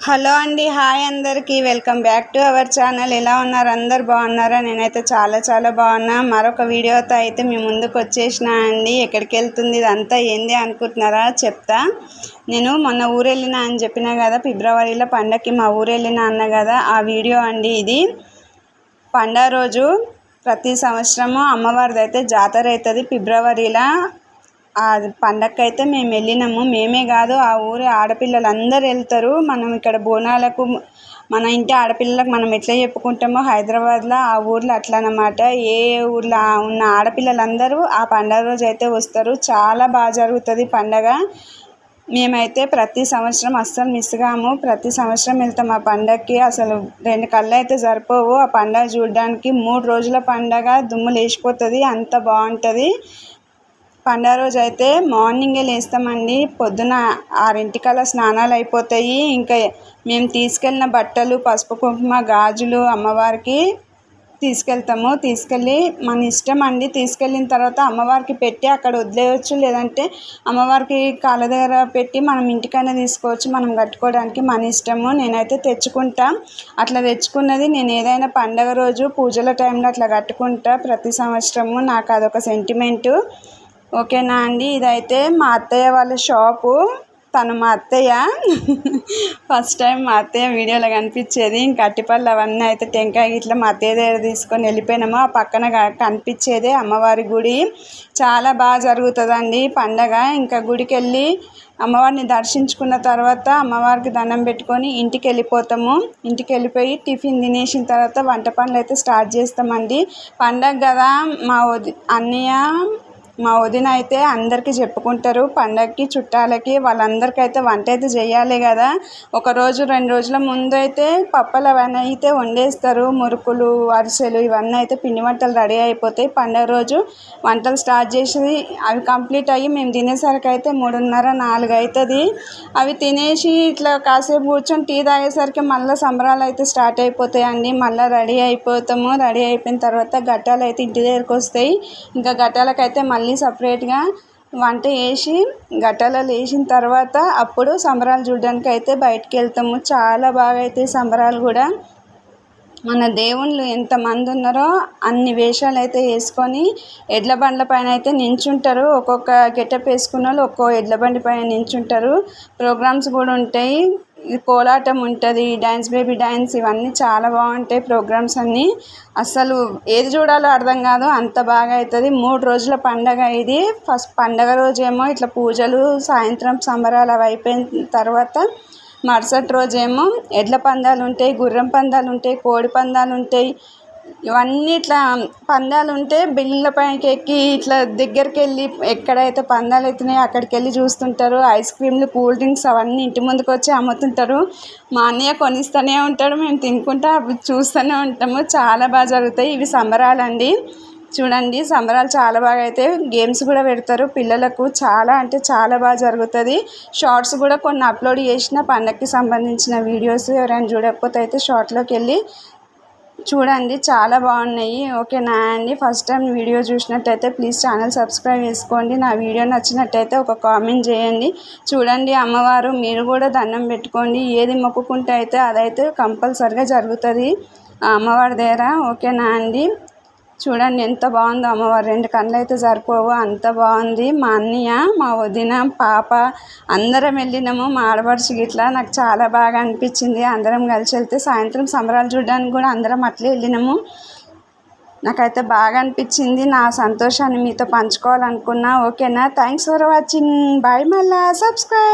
Hello అండి hi అందరికీ. Welcome back to our channel. ఎలా ఉన్నారు? అందరు బాగున్నారా? నేనైతే చాలా చాలా బాగున్నా. మరొక వీడియోతో అయితే మీ ముందుకు వచ్చేసిన అండి. ఎక్కడికి వెళ్తుంది? ఇదంతా ఏంది అనుకుంటున్నారా? చెప్తా. నేను మొన్న ఊరు వెళ్ళినా అని చెప్పినా కదా ఫిబ్రవరిలో పండగకి మా ఊరు వెళ్ళినా అన్న కదా ఆ వీడియో అండి ఇది. పండగ రోజు ప్రతి సంవత్సరము అమ్మవారిది అయితే జాతర అవుతుంది. ఫిబ్రవరిలో ఆ అయితే మేము వెళ్ళినాము. మేమే కాదు ఆ ఊరి ఆడపిల్లలు అందరు వెళ్తారు. మనం ఇక్కడ బోనాలకు మన ఇంటి ఆడపిల్లలకు మనం ఎట్లా చెప్పుకుంటామో హైదరాబాద్లో ఆ ఊర్లో అట్లా అన్నమాట ఏ ఊర్లో ఉన్న ఆడపిల్లలందరూ ఆ పండగ రోజు అయితే వస్తారు. చాలా బాగా జరుగుతుంది పండగ. మేమైతే ప్రతి సంవత్సరం అస్సలు మిస్ కాము. ప్రతి సంవత్సరం వెళ్తాం ఆ పండగకి అసలు రెండు కళ్ళు అయితే సరిపోవు. ఆ పండగ చూడడానికి మూడు రోజుల పండగ దుమ్ము లేచిపోతుంది. అంత బాగుంటుంది. పండగ రోజు అయితే మార్నింగే లేస్తామండి. పొద్దున ఆరింటికల్లా స్నానాలు అయిపోతాయి. ఇంకా మేము తీసుకెళ్ళిన బట్టలు పసుపు కుంకుమ గాజులు అమ్మవారికి తీసుకెళ్తాము. తీసుకెళ్ళి మన ఇష్టం అండి. తీసుకెళ్ళిన తర్వాత అమ్మవారికి పెట్టి అక్కడ వదిలేయచ్చు. లేదంటే అమ్మవారికి కాళ్ళ దగ్గర పెట్టి మనం ఇంటికైనా తీసుకోవచ్చు. మనం కట్టుకోవడానికి మన ఇష్టము. నేనైతే తెచ్చుకుంటా. అట్లా తెచ్చుకున్నది నేను ఏదైనా పండగ రోజు పూజల టైంలో అట్లా కట్టుకుంటా. ప్రతి సంవత్సరము నాకు అదొక సెంటిమెంటు ఓకేనా అండి? ఇదైతే మా అత్తయ్య వాళ్ళ షాపు. తను మా అత్తయ్య. ఫస్ట్ టైం మా అత్తయ్య వీడియోలో కనిపించేది. ఇంకా అట్టిపళ్ళు అవన్నీ అయితే టెంకాయ ఇట్లా మా అత్తయ్య దగ్గర తీసుకొని వెళ్ళిపోయినాము. ఆ పక్కన కనిపించేదే అమ్మవారి గుడి. చాలా బాగా జరుగుతుందండి పండగ. ఇంకా గుడికి వెళ్ళి అమ్మవారిని దర్శించుకున్న తర్వాత అమ్మవారికి దండం పెట్టుకొని ఇంటికి వెళ్ళిపోతాము ఇంటికి వెళ్ళిపోయి టిఫిన్ తినేసిన తర్వాత వంట పనులు అయితే స్టార్ట్ చేస్తామండి. పండగ కదా మా వది అన్నయ్య మా వదిన అయితే అందరికీ చెప్పుకుంటారు. పండగకి చుట్టాలకి వాళ్ళందరికైతే వంట అయితే చేయాలి కదా. ఒక రోజు రెండు రోజుల ముందు అయితే పప్పలు అవన్నీ అయితే వండేస్తారు. మురుకులు అరిసెలు ఇవన్నీ అయితే పిండి వంటలు రెడీ అయిపోతాయి. పండగ రోజు వంటలు స్టార్ట్ చేసి అవి కంప్లీట్ అయ్యి మేము తినేసరికి అయితే మూడున్నర నాలుగు అవుతుంది అవి తినేసి ఇట్లా కాసేపు కూర్చొని టీ తాగేసరికి మళ్ళీ సంబరాలు అయితే స్టార్ట్ అయిపోతాయండి. మళ్ళీ రెడీ అయిపోతాము. రెడీ అయిపోయిన తర్వాత గట్టాలు అయితే ఇంటి దగ్గరికి వస్తాయి. ఇంకా గట్టాలకైతే మళ్ళీ మళ్ళీ సపరేట్గా వంట చేసి గట్టాలలో వేసిన తర్వాత అప్పుడు సంబరాలు చూడడానికి అయితే బయటికి వెళ్తాము చాలా బాగా అయితే సంబరాలు కూడా. మన దేవుళ్ళు ఎంతమంది ఉన్నారో అన్ని వేషాలు అయితే వేసుకొని ఎడ్ల బండ్ల పైన అయితే నించుంటారు. ఒక్కొక్క గెటప్ వేసుకున్న వాళ్ళు ఒక్కో ఎడ్ల బండి పైన నించుంటారు. ప్రోగ్రామ్స్ కూడా ఉంటాయి. కోలాటం ఉంటుంది డ్యాన్స్ బేబీ డ్యాన్స్ ఇవన్నీ చాలా బాగుంటాయి ప్రోగ్రామ్స్ అన్నీ. అసలు ఏది చూడాలో అర్థం కాదు అంత బాగా అవుతుంది మూడు రోజుల పండగ ఇది. ఫస్ట్ పండగ రోజేమో ఇట్లా పూజలు సాయంత్రం సంబరాలు అవి అయిపోయిన తర్వాత మరుసటి రోజేమో ఎడ్ల పందాలు ఉంటాయి గుర్రం పందాలు ఉంటాయి కోడి పందాలు ఉంటాయి ఇవన్నీ ఇట్లా పందాలు ఉంటే బిల్లుల పైకి ఎక్కి ఇట్లా దగ్గరికి వెళ్ళి ఎక్కడైతే పందాలు అవుతున్నాయో అక్కడికి వెళ్ళి చూస్తుంటారు. ఐస్ క్రీమ్లు కూల్ డ్రింక్స్ అవన్నీ ఇంటి ముందుకు వచ్చి అమ్ముతుంటారు. మా అన్నయ్య కొనిస్తూనే ఉంటాడు మేము తినుకుంటా అవి చూస్తూనే ఉంటాము. చాలా బాగా జరుగుతాయి ఇవి సంబరాలండి. చూడండి సంబరాలు చాలా బాగా అయితే గేమ్స్ కూడా పెడతారు పిల్లలకు. చాలా అంటే చాలా బాగా జరుగుతుంది. షార్ట్స్ కూడా కొన్ని అప్లోడ్ చేసిన పండగకి సంబంధించిన వీడియోస్ ఎవరైనా చూడకపోతే అయితే షార్ట్లోకి వెళ్ళి చూడండి చాలా బాగున్నాయి. ఓకేనా అండి ఫస్ట్ టైం వీడియో చూసినట్టయితే ప్లీజ్ ఛానల్ సబ్స్క్రైబ్ చేసుకోండి. నా వీడియో నచ్చినట్టయితే ఒక కామెంట్ చేయండి. చూడండి అమ్మవారు మీరు కూడా దండం పెట్టుకోండి. ఏది మొక్కుకుంటే అయితే అదైతే కంపల్సరిగా జరుగుతుంది. అమ్మవారి దగ్గర ఓకేనా అండి. చూడండి ఎంత బాగుందో అమ్మవారు. రెండు కళ్ళు అయితే సరిపోవు. అంత బాగుంది. మా అన్నయ్య మా వదిన పాప అందరం వెళ్ళినాము మా ఆడపడుచు ఇట్లా నాకు చాలా బాగా అనిపించింది. అందరం కలిసి వెళ్తే సాయంత్రం సంబరాలు చూడడానికి కూడా అందరం అట్లే వెళ్ళినాము. నాకైతే బాగా అనిపించింది. నా సంతోషాన్ని మీతో పంచుకోవాలనుకున్నా. ఓకేనా? Thanks for watching. బాయ్ మళ్ళా. సబ్స్క్రైబ్.